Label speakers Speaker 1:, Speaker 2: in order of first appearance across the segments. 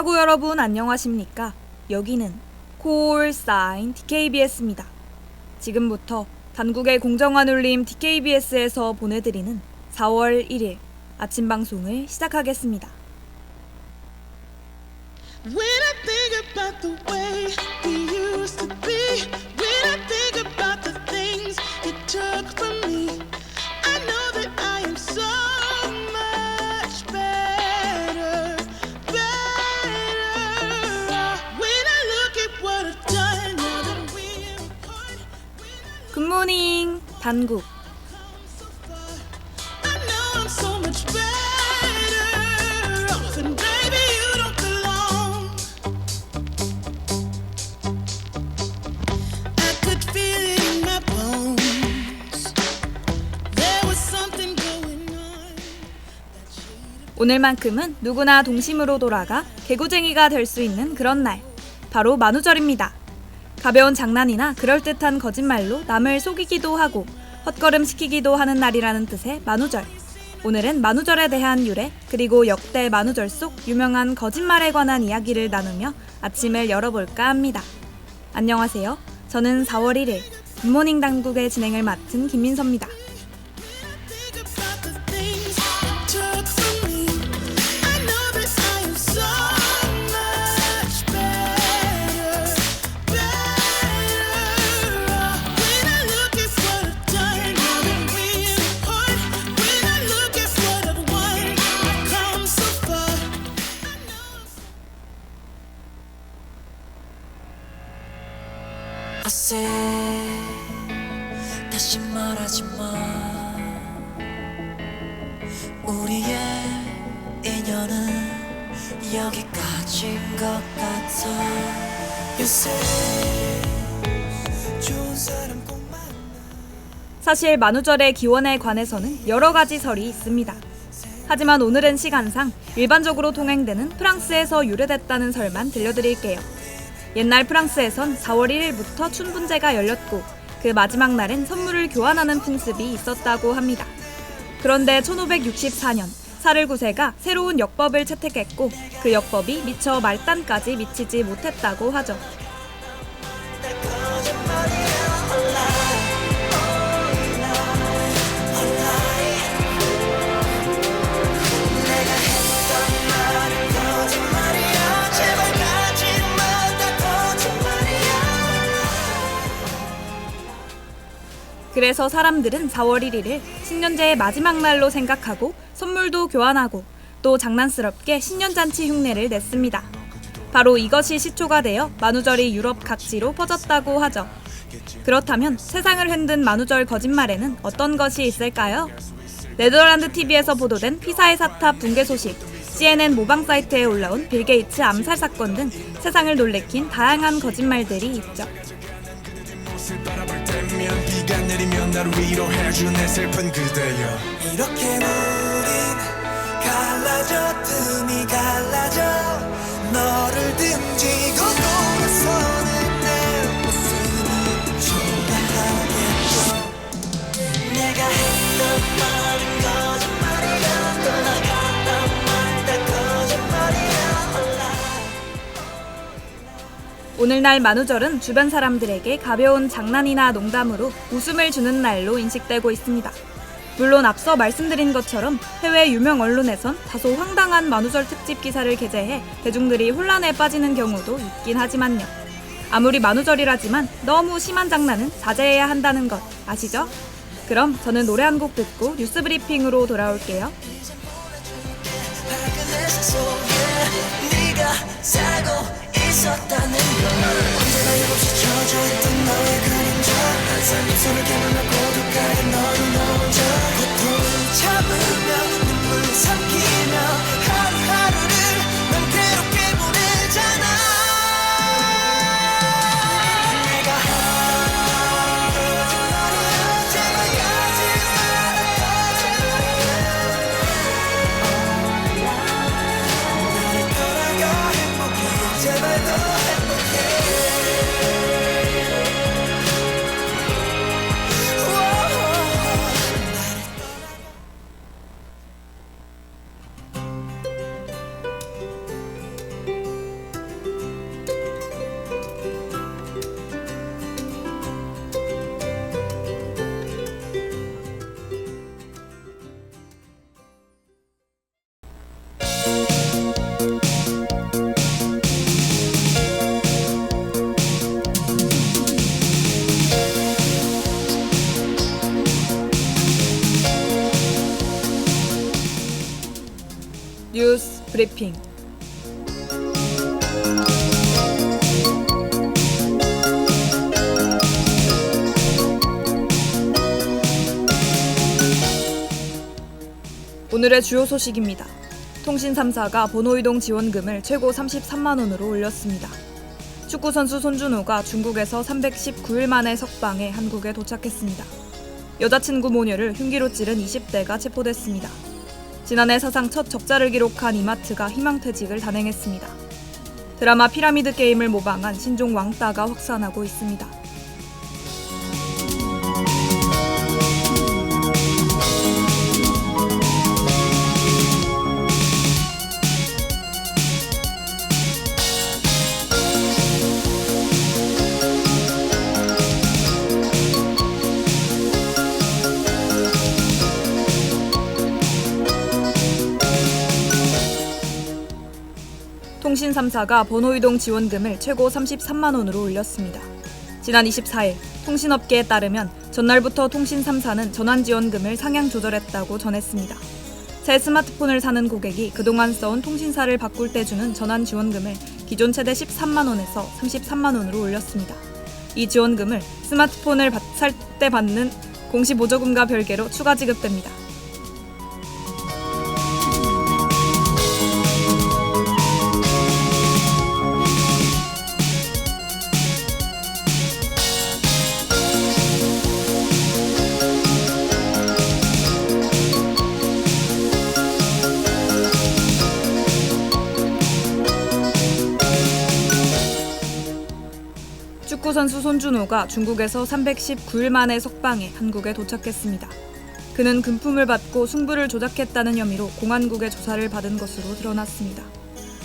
Speaker 1: 하고 여러분 안녕하십니까? 여기는 콜사인 DKBS입니다. 지금부터 단국의 공정한 울림 DKBS에서 보내드리는 4월 1일 아침 방송을 시작하겠습니다.
Speaker 2: When I think about the way we Going on.
Speaker 1: 오늘만큼은 누구나 동심으로 돌아가 개구쟁이가 될 수 있는 그런 날 바로 만우절입니다. 가벼운 장난이나 그럴듯한 거짓말로 남을 속이기도 하고 헛걸음 시키기도 하는 날이라는 뜻의 만우절. 오늘은 만우절에 대한 유래 그리고 역대 만우절 속 유명한 거짓말에 관한 이야기를 나누며 아침을 열어볼까 합니다. 안녕하세요. 저는 4월 1일 굿모닝 당국의 진행을 맡은 김민서입니다.
Speaker 3: 마 우리의 인연은 여기까지인 것 같아 say 좋은 사람
Speaker 1: 사실 만우절의 기원에 관해서는 여러 가지 설이 있습니다. 하지만 오늘은 시간상 일반적으로 통행되는 프랑스에서 유래됐다는 설만 들려드릴게요. 옛날 프랑스에선 4월 1일부터 춘분제가 열렸고 그 마지막 날엔 선물을 교환하는 풍습이 있었다고 합니다. 그런데 1564년 사를 9세가 새로운 역법을 채택했고 그 역법이 미처 말단까지 미치지 못했다고 하죠. 그래서 사람들은 4월 1일을 신년제의 마지막 날로 생각하고 선물도 교환하고 또 장난스럽게 신년잔치 흉내를 냈습니다. 바로 이것이 시초가 되어 만우절이 유럽 각지로 퍼졌다고 하죠. 그렇다면 세상을 흔든 만우절 거짓말에는 어떤 것이 있을까요? 네덜란드 TV에서 보도된 피사의 사탑 붕괴 소식, CNN 모방 사이트에 올라온 빌 게이츠 암살 사건 등 세상을 놀래킨 다양한 거짓말들이 있죠.
Speaker 4: 옷을 바라볼 때면 비가 내리면 나를 위로해준 내 슬픈 그대여.
Speaker 3: 이렇게 우린 갈라져 틈이 갈라져 너를 등지고 돌아서는 내 모습을 좋아하겠죠. 내가
Speaker 1: 오늘날 만우절은 주변 사람들에게 가벼운 장난이나 농담으로 웃음을 주는 날로 인식되고 있습니다. 물론 앞서 말씀드린 것처럼 해외 유명 언론에선 다소 황당한 만우절 특집 기사를 게재해 대중들이 혼란에 빠지는 경우도 있긴 하지만요. 아무리 만우절이라지만 너무 심한 장난은 자제해야 한다는 것 아시죠? 그럼 저는 노래 한 곡 듣고 뉴스 브리핑으로 돌아올게요.
Speaker 3: 있었다는 걸 언제나 힘없이 저주했던 너의 그림자. 항상 입술을 깨물며 고독하게 너는 혼자 고통을 참으며 눈물 삼키
Speaker 1: 브리핑. 오늘의 주요 소식입니다. 통신 3사가 번호 이동 지원금을 최고 33만 원으로 올렸습니다. 축구 선수 손준호가 중국에서 319일 만에 석방해 한국에 도착했습니다. 여자친구 모녀를 흉기로 찌른 20대가 체포됐습니다. 지난해 사상 첫 적자를 기록한 이마트가 희망퇴직을 단행했습니다. 드라마 피라미드 게임을 모방한 신종 왕따가 확산하고 있습니다. 통신 3사가 번호 이동 지원금을 최고 33만 원으로 올렸습니다. 지난 24일 통신업계에 따르면 전날부터 통신 3사는 전환 지원금을 상향 조절했다고 전했습니다. 새 스마트폰을 사는 고객이 그동안 써온 통신사를 바꿀 때 주는 전환 지원금을 기존 최대 13만 원에서 33만 원으로 올렸습니다. 이 지원금을 스마트폰을 살 때 받는 공시 보조금과 별개로 추가 지급됩니다. 선수 손준호가 중국에서 319일 만에 석방해 한국에 도착했습니다. 그는 금품을 받고 승부를 조작했다는 혐의로 공안국의 조사를 받은 것으로 드러났습니다.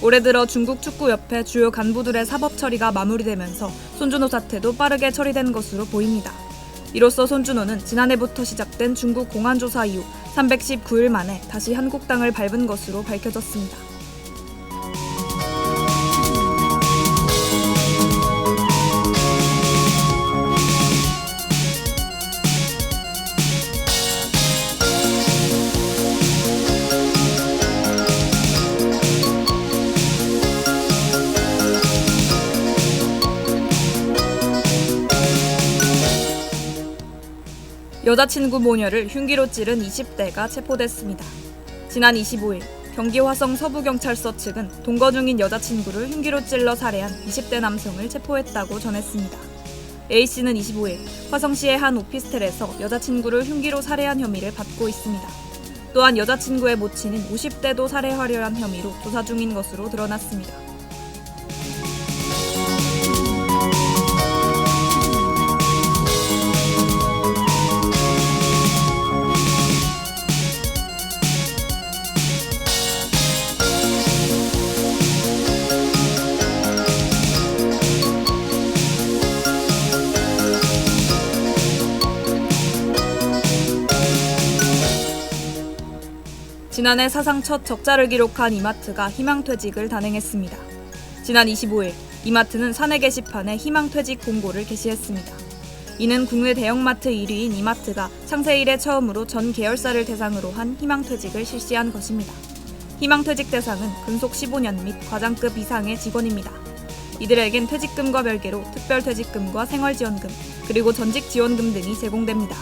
Speaker 1: 올해 들어 중국 축구협회 주요 간부들의 사법 처리가 마무리되면서 손준호 사태도 빠르게 처리된 것으로 보입니다. 이로써 손준호는 지난해부터 시작된 중국 공안 조사 이후 319일 만에 다시 한국 땅을 밟은 것으로 밝혀졌습니다. 여자친구 모녀를 흉기로 찌른 20대가 체포됐습니다. 지난 25일 경기 화성 서부경찰서 측은 동거 중인 여자친구를 흉기로 찔러 살해한 20대 남성을 체포했다고 전했습니다. A씨는 25일 화성시의 한 오피스텔에서 여자친구를 흉기로 살해한 혐의를 받고 있습니다. 또한 여자친구의 모친인 50대도 살해하려 한 혐의로 조사 중인 것으로 드러났습니다. 지난해 사상 첫 적자를 기록한 이마트가 희망퇴직을 단행했습니다. 지난 25일 이마트는 사내 게시판에 희망퇴직 공고를 게시했습니다. 이는 국내 대형마트 1위인 이마트가 창세 이래 처음으로 전 계열사를 대상으로 한 희망퇴직을 실시한 것입니다. 희망퇴직 대상은 근속 15년 및 과장급 이상의 직원입니다. 이들에겐 퇴직금과 별개로 특별퇴직금과 생활지원금, 그리고 전직 지원금 등이 제공됩니다.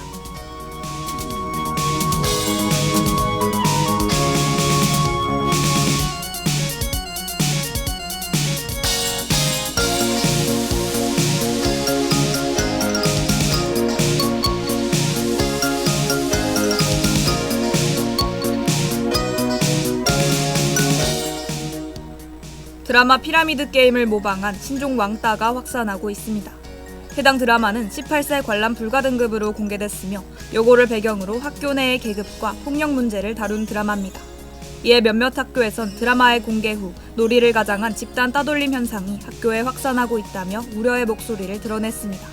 Speaker 1: 드라마 피라미드 게임을 모방한 신종 왕따가 확산하고 있습니다. 해당 드라마는 18세 관람 불가 등급으로 공개됐으며 요거를 배경으로 학교 내의 계급과 폭력 문제를 다룬 드라마입니다. 이에 몇몇 학교에선 드라마의 공개 후 놀이를 가장한 집단 따돌림 현상이 학교에 확산하고 있다며 우려의 목소리를 드러냈습니다.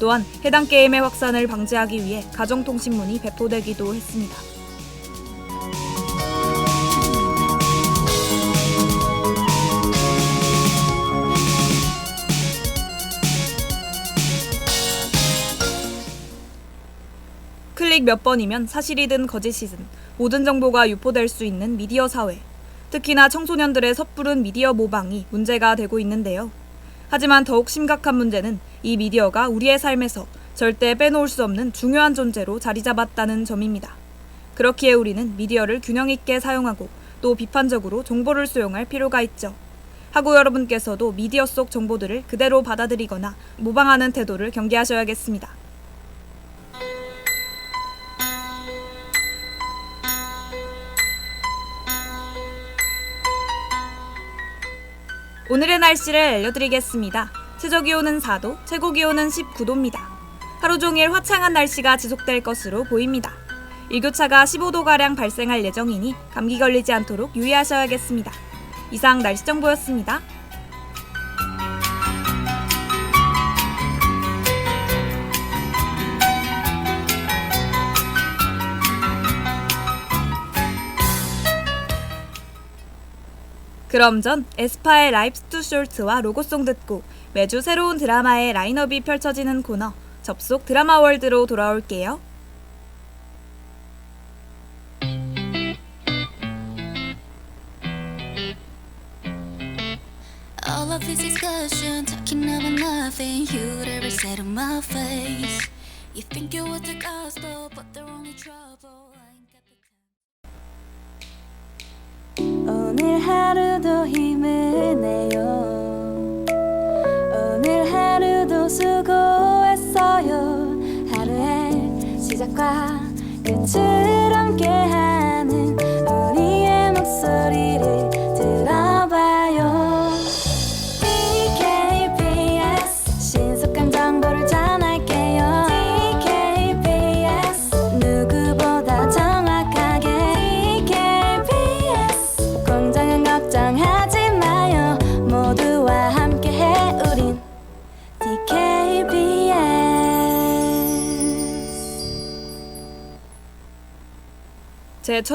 Speaker 1: 또한 해당 게임의 확산을 방지하기 위해 가정통신문이 배포되기도 했습니다. 클릭 몇 번이면 사실이든 거짓이든 모든 정보가 유포될 수 있는 미디어 사회. 특히나 청소년들의 섣부른 미디어 모방이 문제가 되고 있는데요. 하지만 더욱 심각한 문제는 이 미디어가 우리의 삶에서 절대 빼놓을 수 없는 중요한 존재로 자리 잡았다는 점입니다. 그렇기에 우리는 미디어를 균형 있게 사용하고 또 비판적으로 정보를 수용할 필요가 있죠. 하고 여러분께서도 미디어 속 정보들을 그대로 받아들이거나 모방하는 태도를 경계하셔야겠습니다. 오늘의 날씨를 알려드리겠습니다. 최저 기온은 4도, 최고 기온은 19도입니다. 하루 종일 화창한 날씨가 지속될 것으로 보입니다. 일교차가 15도가량 발생할 예정이니 감기 걸리지 않도록 유의하셔야겠습니다. 이상 날씨 정보였습니다. 그럼 전 에스파의 라이프 투 쇼트와 로고송 듣고 매주 새로운 드라마의 라인업이 펼쳐지는 코너 접속 드라마 월드로 돌아올게요.
Speaker 5: 오늘 하루도 힘을 내요. 오늘 하루도 수고했어요. 하루의 시작과 끝을 함께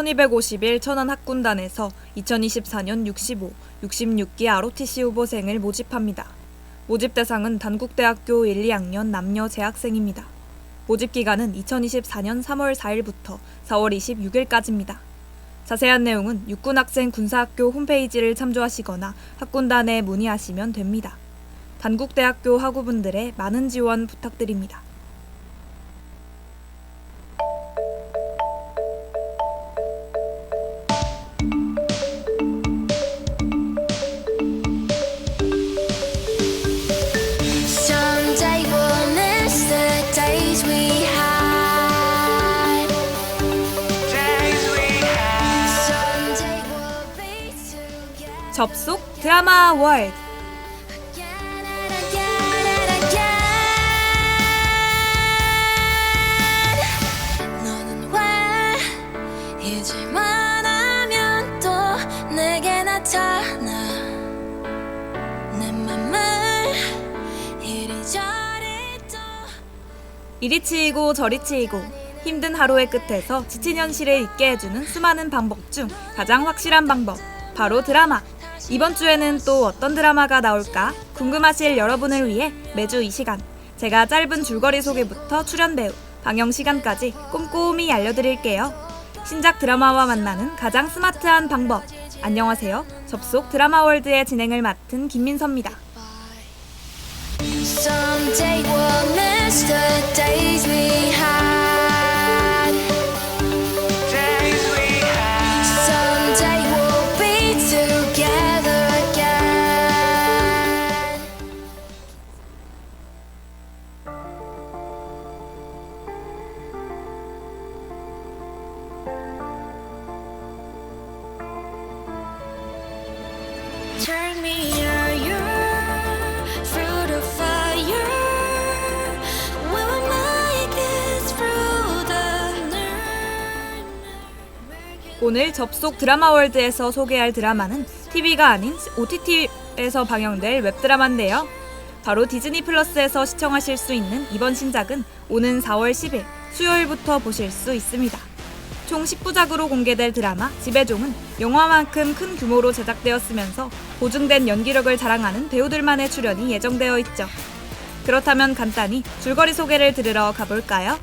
Speaker 1: 1251 천안 학군단에서 2024년 65, 66기 ROTC 후보생을 모집합니다. 모집 대상은 단국대학교 1, 2학년 남녀 재학생입니다. 모집 기간은 2024년 3월 4일부터 4월 26일까지입니다. 자세한 내용은 육군학생 군사학교 홈페이지를 참조하시거나 학군단에 문의하시면 됩니다. 단국대학교 학우분들의 많은 지원 부탁드립니다. 접속 드라마 월드
Speaker 6: again and again and again. 너는 왜 잊을만 하면 또 내게 나타나 내 맘을 이리저리 또
Speaker 1: 이리 치이고 저리 치이고 힘든 하루의 끝에서 지친 현실을 잊게 해주는 수많은 방법 중 가장 확실한 방법 바로 드라마 이번 주에는 또 어떤 드라마가 나올까 궁금하실 여러분을 위해 매주 이 시간 제가 짧은 줄거리 소개부터 출연 배우 방영 시간까지 꼼꼼히 알려드릴게요. 신작 드라마와 만나는 가장 스마트한 방법. 안녕하세요. 접속 드라마 월드의 진행을 맡은 김민서입니다 오늘 접속 드라마 월드에서 소개할 드라마는 TV가 아닌 OTT에서 방영될 웹드라마인데요. 바로 디즈니 플러스에서 시청하실 수 있는 이번 신작은 오는 4월 10일 수요일부터 보실 수 있습니다. 총 10부작으로 공개될 드라마 지배종은 영화만큼 큰 규모로 제작되었으면서 보증된 연기력을 자랑하는 배우들만의 출연이 예정되어 있죠. 그렇다면 간단히 줄거리 소개를 들으러 가볼까요?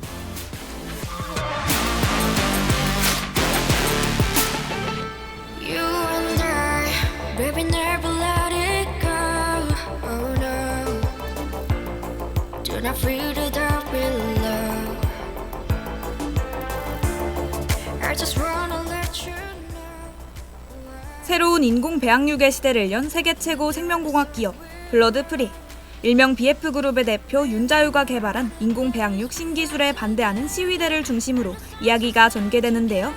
Speaker 1: 새로운 인공 배양육의 시대를 연 세계 최고 생명공학 기업 블러드 프리 일명 BF그룹의 대표 윤자유가 개발한 인공 배양육 신기술에 반대하는 시위대를 중심으로 이야기가 전개되는데요.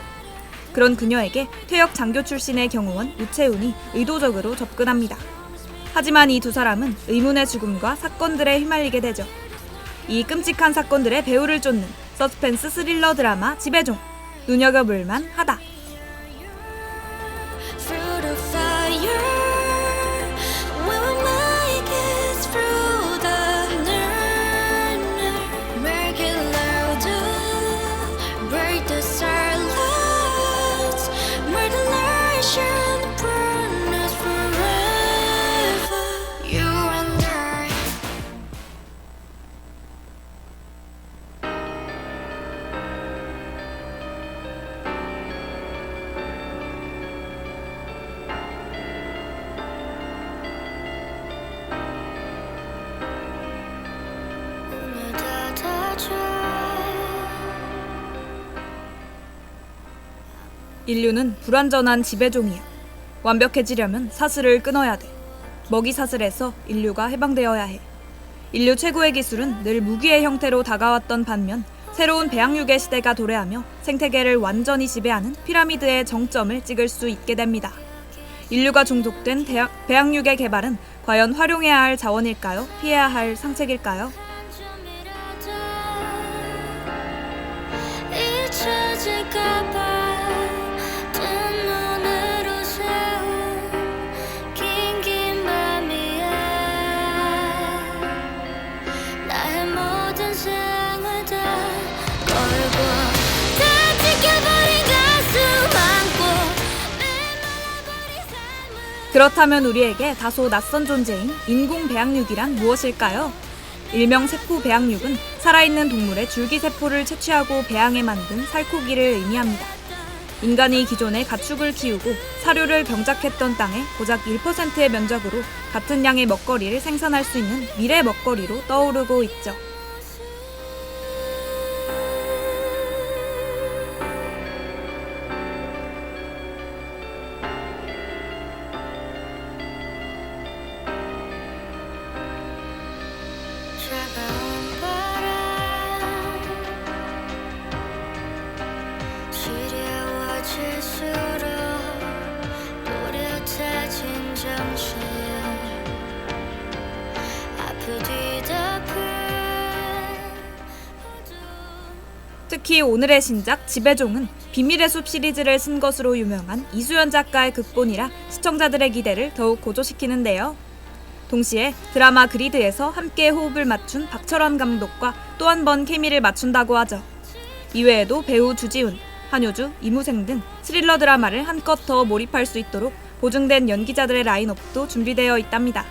Speaker 1: 그런 그녀에게 퇴역 장교 출신의 경호원 우채훈이 의도적으로 접근합니다. 하지만 이 두 사람은 의문의 죽음과 사건들에 휘말리게 되죠. 이 끔찍한 사건들의 배후를 쫓는 서스펜스 스릴러 드라마 지배종 눈여겨볼만 하다. 인류는 불완전한 지배종이야. 완벽해지려면 사슬을 끊어야 돼. 먹이 사슬에서 인류가 해방되어야 해. 인류 최고의 기술은 늘 무기의 형태로 다가왔던 반면 새로운 배양육의 시대가 도래하며 생태계를 완전히 지배하는 피라미드의 정점을 찍을 수 있게 됩니다. 인류가 종속된 대양- 배양육의 개발은 과연 활용해야 할 자원일까요? 피해야 할 상책일까요?
Speaker 6: 잊혀질까봐
Speaker 1: 그렇다면 우리에게 다소 낯선 존재인 인공 배양육이란 무엇일까요? 일명 세포 배양육은 살아있는 동물의 줄기세포를 채취하고 배양해 만든 살코기를 의미합니다. 인간이 기존에 가축을 키우고 사료를 병작했던 땅에 고작 1%의 면적으로 같은 양의 먹거리를 생산할 수 있는 미래 먹거리로 떠오르고 있죠. 특히 오늘의 신작 지배종은 비밀의 숲 시리즈를 쓴 것으로 유명한 이수연 작가의 극본이라 시청자들의 기대를 더욱 고조시키는데요. 동시에 드라마 그리드에서 함께 호흡을 맞춘 박철원 감독과 또 한 번 케미를 맞춘다고 하죠. 이외에도 배우 주지훈, 한효주, 이무생 등 스릴러 드라마를 한껏 더 몰입할 수 있도록 보증된 연기자들의 라인업도 준비되어 있답니다.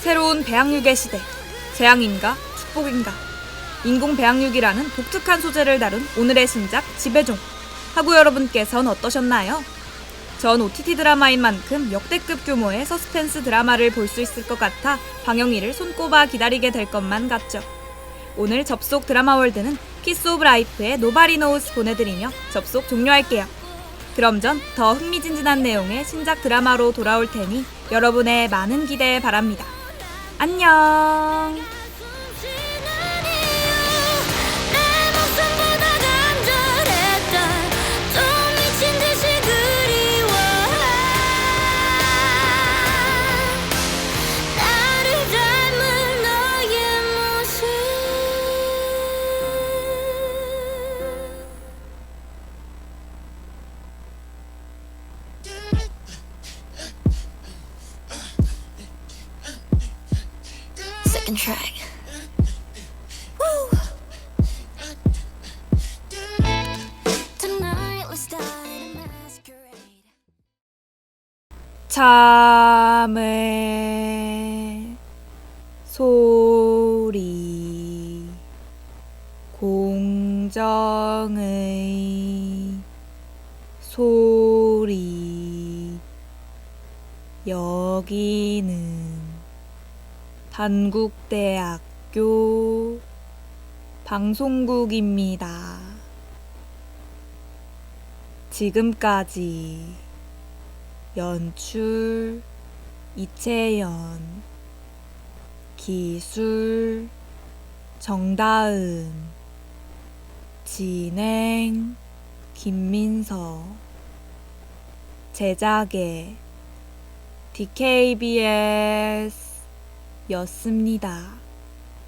Speaker 1: 새로운 배양육의 시대. 재앙인가 축복인가. 인공 배양육이라는 독특한 소재를 다룬 오늘의 신작 지배종. 하구 여러분께선 어떠셨나요? 전 OTT 드라마인 만큼 역대급 규모의 서스펜스 드라마를 볼 수 있을 것 같아 방영일을 손꼽아 기다리게 될 것만 같죠. 오늘 접속 드라마 월드는 키스 오브 라이프의 노바리 노우스 보내드리며 접속 종료할게요. 그럼 전 더 흥미진진한 내용의 신작 드라마로 돌아올 테니 여러분의 많은 기대 바랍니다. 안녕! 공정의 소리 여기는 단국대학교 방송국입니다. 지금까지 연출 이채연 기술 정다은 진행 김민서 제작의 DKBS 였습니다.